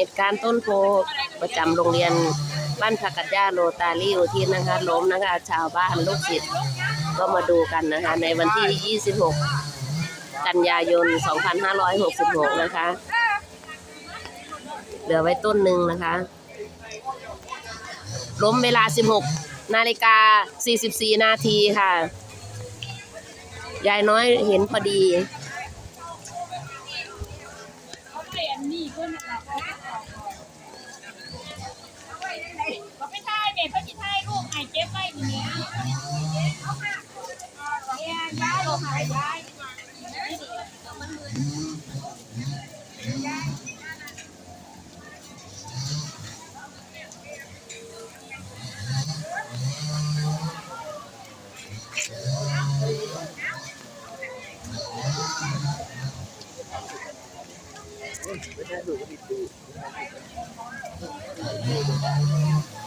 เหตุการณ์ต้นโพประจำโรงเรียนบ้านผักกัดย่าโรตารี่อุทิศนะคะล้มนะคะ ชาวบ้านลูกศิษย์ก็มาดูกันนะคะ ในวันที่ 26 กันยายน 2566 นะคะ เหลือไว้ต้นหนึ่งนะคะ ล้มเวลา 16 นาฬิกา 44 นาทีค่ะ ยายน้อยเห็นพอดี เขาเปลี่ยนนี่ขึ้นนะคะเอาไปถ่ายเด็กเขาจะถ่ายรูปไอ้เก็บไว้ทีนี้เนี่ยย้ายลงหายย้ายเ Thank you.